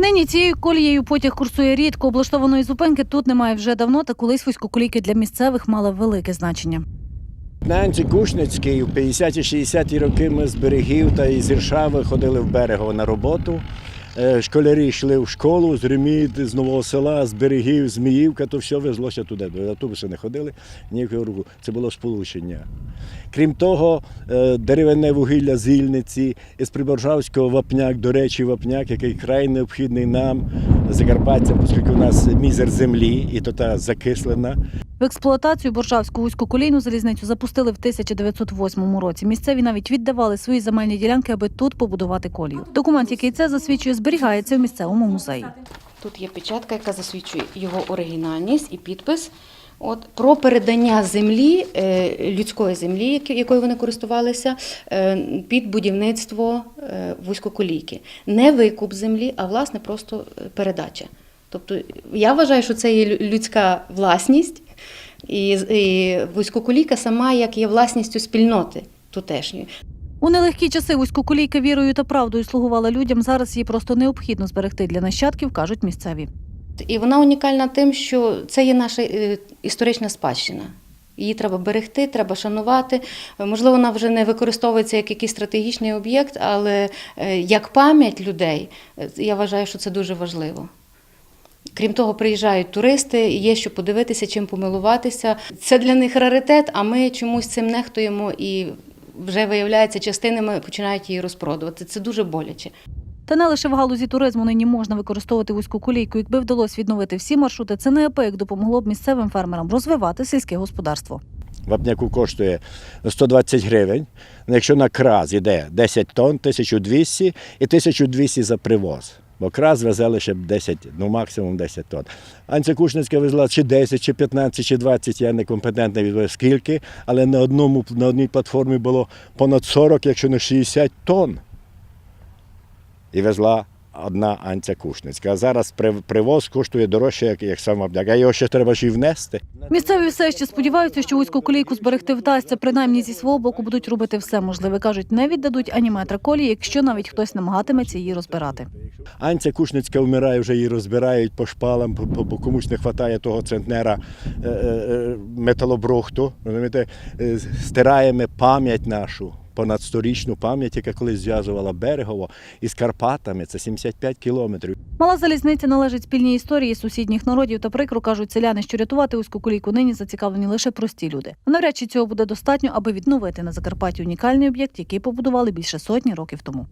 Нині цією колією потяг курсує рідко. Облаштованої зупинки тут немає вже давно, та колись вузькоколійки для місцевих мали велике значення. На Антикушницькій у 50-60-ті роки ми з берегів та із Іршави ходили в берегово на роботу. Е, Школярі йшли в школу з Ремід, з Нового села, з берегів, з Міївка, то все везлося туди. До автобуси не ходили, ніякого руху. Це було сполучення. Крім того, деревенне дерев'яне вугілля з Ільниці, із Приборжавського вапняк, до речі, вапняк, який край необхідний нам, закарпатцям, оскільки у нас мізер землі, і то та закислена. В експлуатацію Боржавську вузьку колійну залізницю запустили в 1908 році. Місцеві навіть віддавали свої земельні ділянки, аби тут побудувати колію. Документ, який це засвідчує, зберігається в місцевому музеї. Тут є печатка, яка засвідчує його оригінальність і підпис. От про передання землі, е, людської землі, якою вони користувалися, е, під будівництво е, вузькоколійки. Не викуп землі, а власне просто передача. Тобто я вважаю, що це є людська власність, і, і вузькоколійка сама як є власністю спільноти тутешньої. У нелегкі часи вузькоколійка вірою та правдою слугувала людям. Зараз її просто необхідно зберегти для нащадків, кажуть місцеві. І вона унікальна тим, що це є наша е, історична спадщина. Її треба берегти, треба шанувати. Можливо, вона вже не використовується як якийсь стратегічний об'єкт, але е, як пам'ять людей, е, я вважаю, що це дуже важливо. Крім того, приїжджають туристи, є що подивитися, чим помилуватися. Це для них раритет, а ми чомусь цим нехтуємо і вже виявляється, частинами починають її розпродувати. Це дуже боляче. Та не лише в галузі туризму нині можна використовувати вузьку колійку. Якби вдалося відновити всі маршрути, це неабияк допомогло б місцевим фермерам розвивати сільське господарство. Вапняку коштує 120 гривень. Ну, Якщо на краз іде 10 тонн, 1200 і 1200 за привоз. Бо краз везе лише 10, ну максимум 10 тонн. Анця Кушницька везла чи 10, чи 15, чи 20, я некомпетентний відповідь скільки, але на, одному, на одній платформі було понад 40, якщо не 60 тонн. І везла одна Анця Кушницька. А зараз при- привоз коштує дорожче, як, як сам. А його ще треба ж і внести. Місцеві все ще сподіваються, що вузьку колійку зберегти вдасться. Принаймні зі свого боку будуть робити все можливе. кажуть, не віддадуть ані метра колії, якщо навіть хтось намагатиметься її розбирати. Анця Кушницька вмирає, вже її розбирають по шпалам, бо- комусь не вистачає того центнера е, е, металобрухту. Е, стираємо пам'ять нашу, понад сторічну пам'ять, яка колись зв'язувала берегово із Карпатами. Це 75 кілометрів. Мала залізниця належить спільній історії сусідніх народів та прикро кажуть селяни, що рятувати вузьку колійку нині зацікавлені лише прості люди. А навряд чи цього буде достатньо, аби відновити на Закарпатті унікальний об'єкт, який побудували більше сотні років тому.